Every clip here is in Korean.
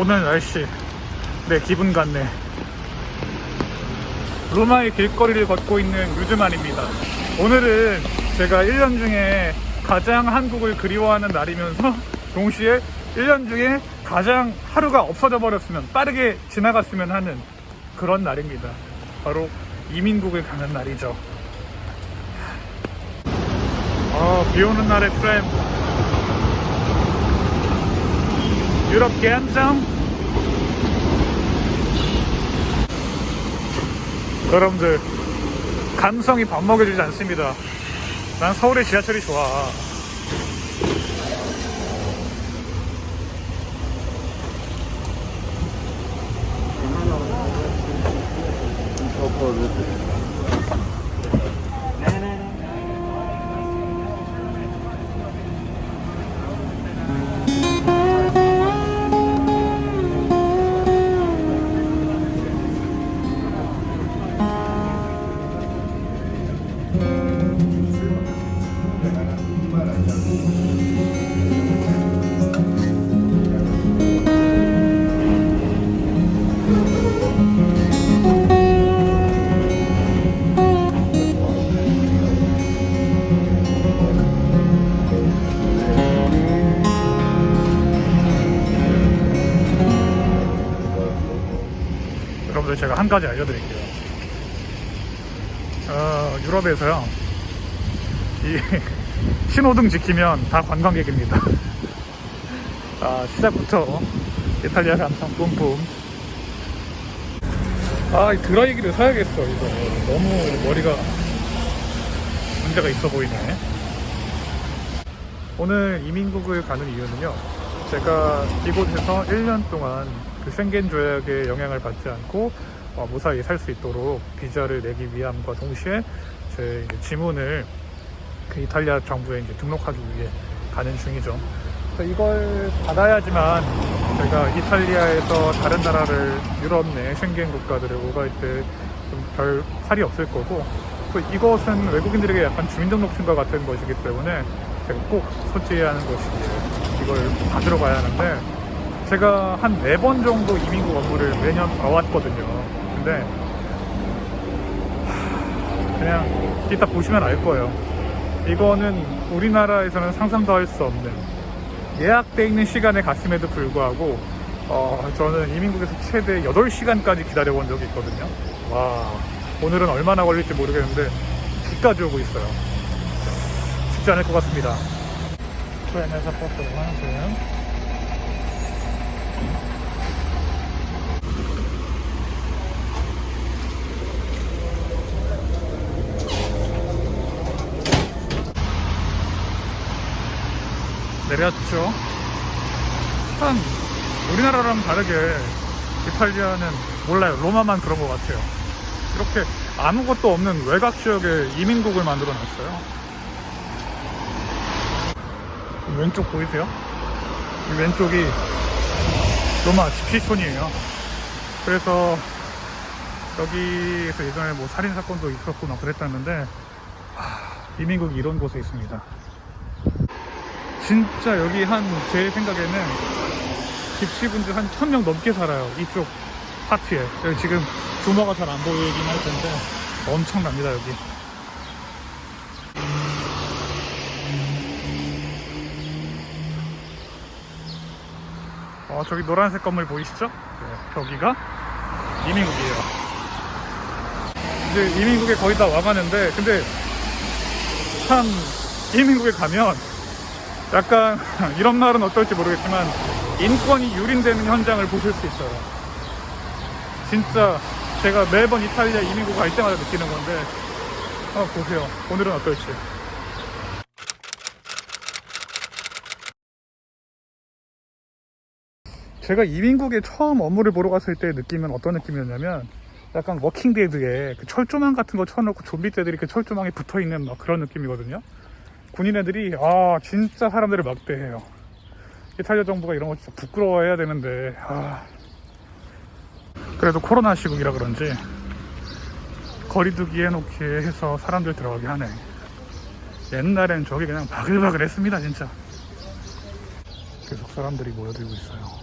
오늘 날씨 내 기분 같네. 로마의 길거리를 걷고 있는 유즈만입니다. 오늘은 제가 1년 중에 가장 한국을 그리워하는 날이면서 동시에 1년 중에 가장 하루가 없어져 버렸으면 빠르게 지나갔으면 하는 그런 날입니다. 바로 이민국을 가는 날이죠. 아, 비 오는 날의 트램 유럽 개한장 여러분들 감성이 밥 먹여주지 않습니다. 난 서울의 지하철이 좋아 여러분들 제가 한 가지 알려드릴게요 어, 유럽에서요 이 신호등 지키면 다 관광객입니다 아, 시작부터 이탈리아 감성 뿜뿜 아, 이 드라이기를 사야겠어, 이거. 너무 머리가 문제가 있어 보이네. 오늘 이민국을 가는 이유는요. 제가 이곳에서 1년 동안 그宣겐 조약의 영향을 받지 않고 어, 무사히 살 수 있도록 비자를 내기 위함과 동시에 제 지문을 그 이탈리아 정부에 이제 등록하기 위해 가는 중이죠. 이걸 받아야지만 제가 이탈리아에서 다른 나라를 유럽 내宣겐 국가들을 오갈 때 좀별 탈이 없을 거고 또 이것은 외국인들에게 약간 주민등록증과 같은 것이기 때문에 제가 꼭 소지해야 하는 것이기에 이걸 받으러 가야 하는데 제가 한 네 번 정도 이민국 업무를 매년 봐왔거든요. 근데 하, 그냥 이따 보시면 알 거예요. 이거는 우리나라에서는 상상도 할 수 없는 예약돼 있는 시간에 갔음에도 불구하고 어, 저는 이민국에서 최대 8시간까지 기다려 본 적이 있거든요. 와, 오늘은 얼마나 걸릴지 모르겠는데 비까지 오고 있어요. 쉽지 않을 것 같습니다. 트렌에서 버스 환승. 내렸죠. 참 우리나라랑 다르게 이탈리아는 몰라요. 로마만 그런 것 같아요. 이렇게 아무것도 없는 외곽 지역에 이민국을 만들어 놨어요. 왼쪽 보이세요? 이 왼쪽이 로마 집시촌이에요. 그래서 여기에서 예전에 뭐 살인 사건도 있었고 막 그랬다는데 하, 이민국이 이런 곳에 있습니다. 진짜 여기 한 제 생각에는 집시분들 한 천 명 넘게 살아요. 이쪽 파트에. 여기 지금 규모가 잘 안 보이긴 할 텐데 엄청납니다 여기. 어, 저기 노란색 건물 보이시죠? 네, 저기가 이민국이에요. 이제 이민국에 거의 다 와가는데 근데 참 이민국에 가면 약간 이런 말은 어떨지 모르겠지만 인권이 유린되는 현장을 보실 수 있어요. 진짜 제가 매번 이탈리아 이민국 갈 때마다 느끼는 건데 한번 보세요. 오늘은 어떨지. 제가 이민국에 처음 업무를 보러 갔을 때 느낌은 어떤 느낌이었냐면 약간 워킹데드에 그 철조망 같은 거 쳐놓고 좀비 떼들이 그 철조망에 붙어 있는 막 그런 느낌이거든요. 군인 애들이 아 진짜 사람들을 막대해요. 이탈리아 정부가 이런 거 진짜 부끄러워해야 되는데 아 그래도 코로나 시국이라 그런지 거리두기 해놓기 해서 사람들 들어가게 하네. 옛날엔 저기 그냥 바글바글 했습니다 진짜. 계속 사람들이 모여들고 있어요.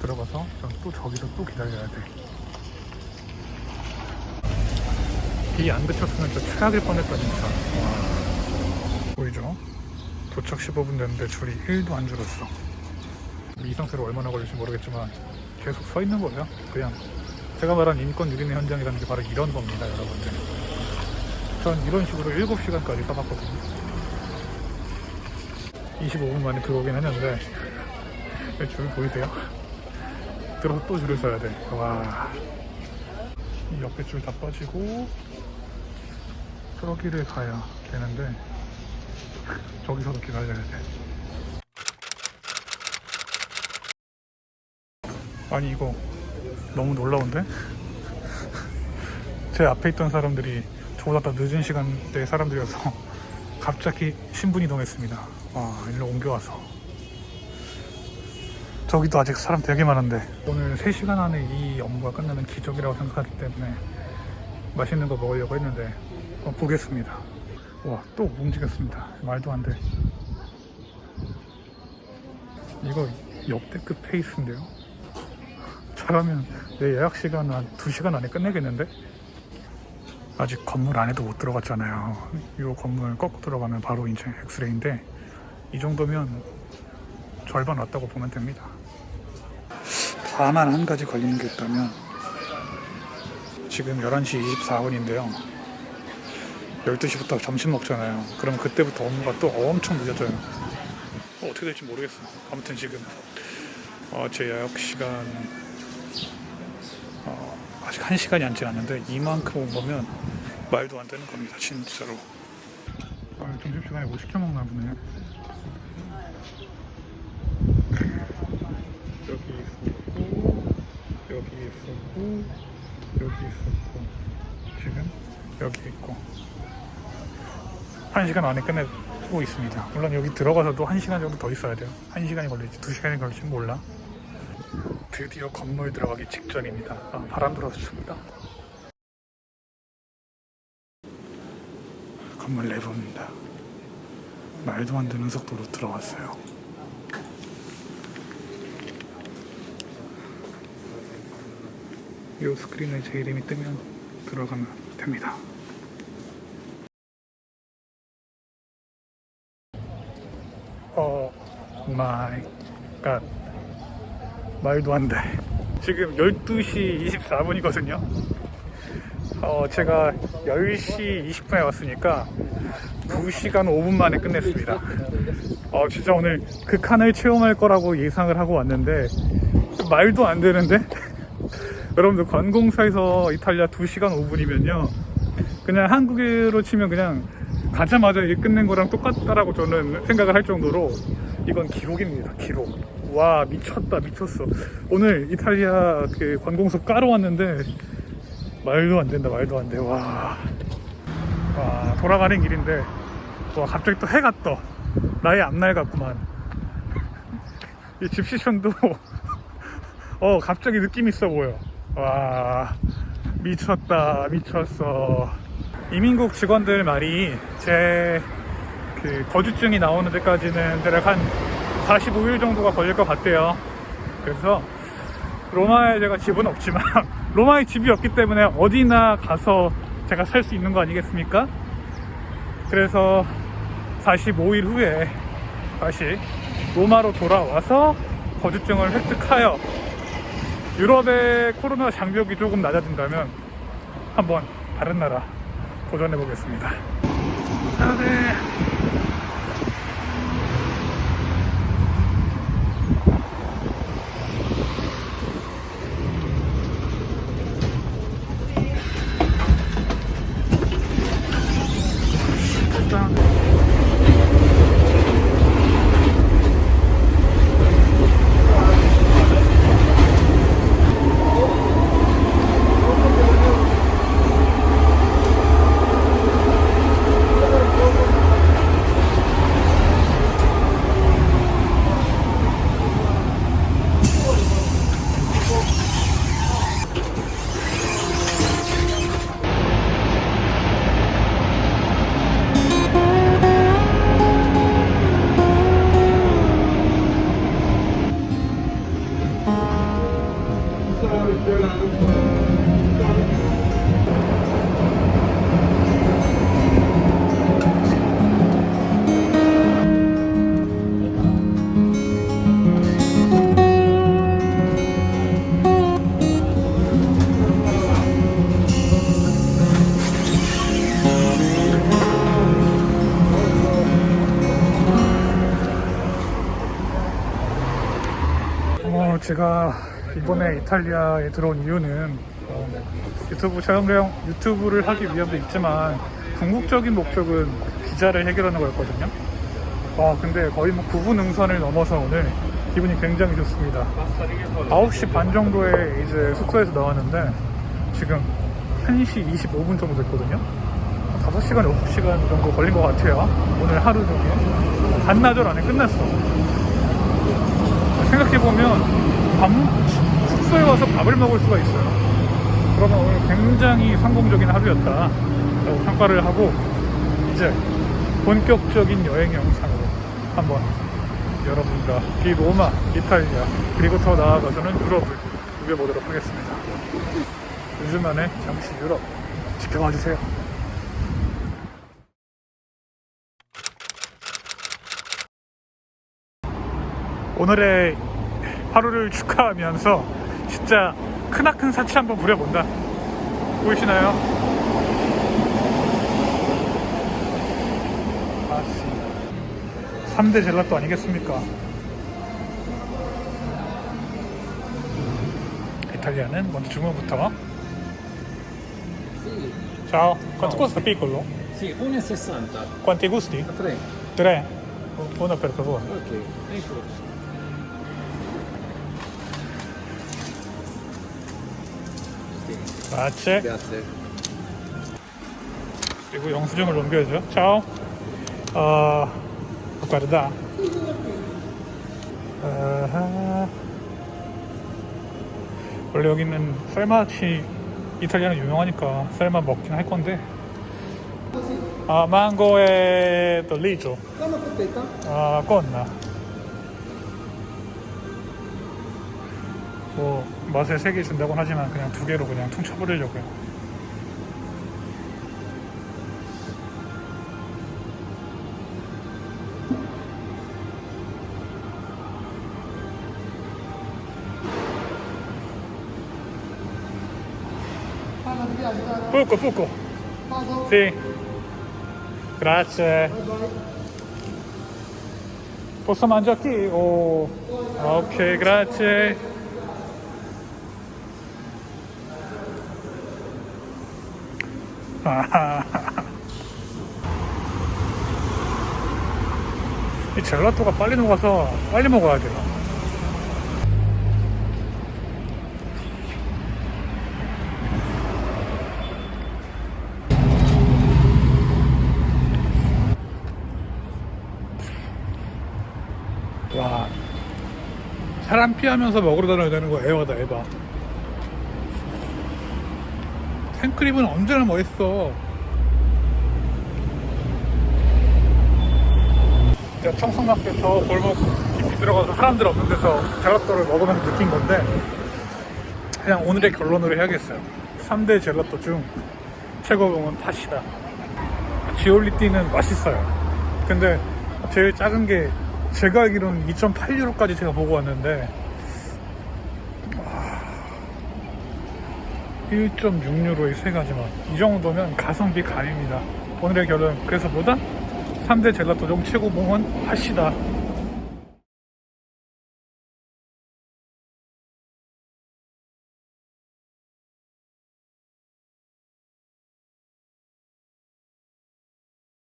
들어가서 또 저기서 또 기다려야 돼. 비안 그쳤으면 저 최악일 뻔했다 진짜. 와. 보이죠? 도착 15분 됐는데 줄이 1도 안 줄었어. 이 상태로 얼마나 걸릴지 모르겠지만 계속 서 있는 거예요. 그냥 제가 말한 인권 유린의 현장이라는 게 바로 이런 겁니다, 여러분들. 전 이런 식으로 7시간까지 써봤거든요. 25분 만에 들어오긴 했는데 줄 보이세요? 들어서 또 줄을 서야 돼. 와. 이 옆에 줄 다 빠지고 저기를 가야 되는데 저기서도 기다려야 돼. 아니 이거 너무 놀라운데? 제 앞에 있던 사람들이 저보다 더 늦은 시간대 사람들이어서 갑자기 신분 이 동했습니다. 와, 일로 옮겨와서. 저기도 아직 사람 되게 많은데 오늘 3시간 안에 이 업무가 끝나는 기적이라고 생각하기 때문에 맛있는 거 먹으려고 했는데 어, 보겠습니다. 와, 또 움직였습니다. 말도 안 돼. 이거 역대급 페이스인데요? 잘하면 내 예약 시간 한 2시간 안에 끝내겠는데? 아직 건물 안에도 못 들어갔잖아요. 이 건물 꺾고 들어가면 바로 이제 엑스레이인데 이 정도면 절반 왔다고 보면 됩니다. 다만 한 가지 걸리는 게 있다면 지금 11시 24분인데요. 12시부터 점심 먹잖아요. 그럼 그때부터 업무가 또 엄청 늦어져요. 어, 어떻게 될지 모르겠어. 아무튼 지금 어, 제 예약 시간 어, 아직 한 시간이 안 지났는데 이만큼 온 거면 말도 안 되는 겁니다. 진짜로. 아, 점심시간에 뭐 시켜 먹나 보네. 여기 있었고 여기 있었고 여기 있었고 지금 여기 있고 한 시간 안에 끝내고 있습니다. 물론 여기 들어가서도 한 시간 정도 더 있어야 돼요. 한 시간이 걸릴지 두 시간이 걸릴지 몰라. 드디어 건물 들어가기 직전입니다. 아, 바람 불어서 춥다. 건물 내부입니다. 말도 안 되는 속도로 들어왔어요. 이 스크린에 제 이름이 뜨면 들어가면 됩니다. 어 마이 갓 말도 안 돼. 지금 12시 24분이거든요. 어, 제가 10시 20분에 왔으니까 2시간 5분 만에 끝냈습니다. 어, 진짜 오늘 극한을 체험할 거라고 예상을 하고 왔는데 말도 안 되는데? 여러분들 관공서에서 이탈리아 2시간 5분이면요. 그냥 한국으로 치면 그냥 가자마자 이게 끝낸 거랑 똑같다라고 저는 생각을 할 정도로 이건 기록입니다. 기록. 와 미쳤다 미쳤어. 오늘 이탈리아 그 관공서 까러 왔는데 말도 안 된다 말도 안 돼. 와. 와 돌아가는 길인데 와 갑자기 또 해가 떠. 나의 앞날 같구만. 이 집시션도 어 갑자기 느낌 있어 보여. 와 미쳤다 미쳤어. 이민국 직원들 말이 제 그 거주증이 나오는 데까지는 대략 한 45일 정도가 걸릴 것 같대요. 그래서 로마에 제가 집은 없지만 로마에 집이 없기 때문에 어디나 가서 제가 살 수 있는 거 아니겠습니까? 그래서 45일 후에 다시 로마로 돌아와서 거주증을 획득하여 유럽의 코로나 장벽이 조금 낮아진다면 한번 다른 나라 도전해 보겠습니다. 아, 네. 제가 이번에 이탈리아에 들어온 이유는 어, 유튜브 촬영 유튜브를 하기 위함도 있지만 궁극적인 목적은 비자를 해결하는 거였거든요. 와 근데 거의 뭐 9분 능선을 넘어서 오늘 기분이 굉장히 좋습니다. 9시 반 정도에 이제 숙소에서 나왔는데 지금 1시 25분 정도 됐거든요. 5시간, 6시간 정도 걸린 것 같아요. 오늘 하루 중에. 반나절 안에 끝났어. 생각해보면 밥, 숙소에 와서 밥을 먹을 수가 있어요. 그러면 오늘 굉장히 성공적인 하루였다. 라고 평가를 하고 이제 본격적인 여행 영상으로 한번 여러분과 이 로마, 이탈리아 그리고 더 나아가서는 유럽을 누벼보도록 하겠습니다. 요즘 안에 잠시 유럽 지켜봐 주세요. 오늘의 하루를 축하하면서 진짜 크나큰 사치 한번 부려본다. 보이시나요? 아씨. 3대 젤라또 아니겠습니까? 이탈리아는 먼저 주문부터. Ciao, quanto costa piccolo? sì, 1,60. Quanti gusti? A 3. Tre. Uno per favore. Ok, eccolo. Grazie. Grazie. 그리고 영수증을 넘겨야죠. ciao. 어, guarda. 아하. 원래 여기는 쌀맛이 이탈리아는 유명하니까 쌀맛 먹긴 할 건데. 아, 망고에 coppetta? 아, 껐나. 뭐 맛을 세개 준다고 하지만 그냥 두 개로 그냥 퉁쳐버리려고요. Poco, poco. Sì. Grazie. Posso o- Ok, grazie. 이 젤라또가 빨리 녹아서 빨리 먹어야 돼요. 와, 사람 피하면서 먹으러 다녀야 되는 거 에바다, 에바. 생크림은 언제나 멋있어. 제가 저 골목 깊이 들어가서 사람들 없는 데서 젤라또를 먹으면서 느낀 건데 그냥 오늘의 결론으로 해야겠어요. 3대 젤라또 중 최고봉은 팥이다. 지올리띠는 맛있어요. 근데 제일 작은 게 제가 알기로는 2.8유로까지 제가 보고 왔는데 1.6유로의 세 가지만. 이 정도면 가성비 가입니다. 오늘의 결론. 그래서 뭐다? 3대 젤라또 중 최고봉은 팥이다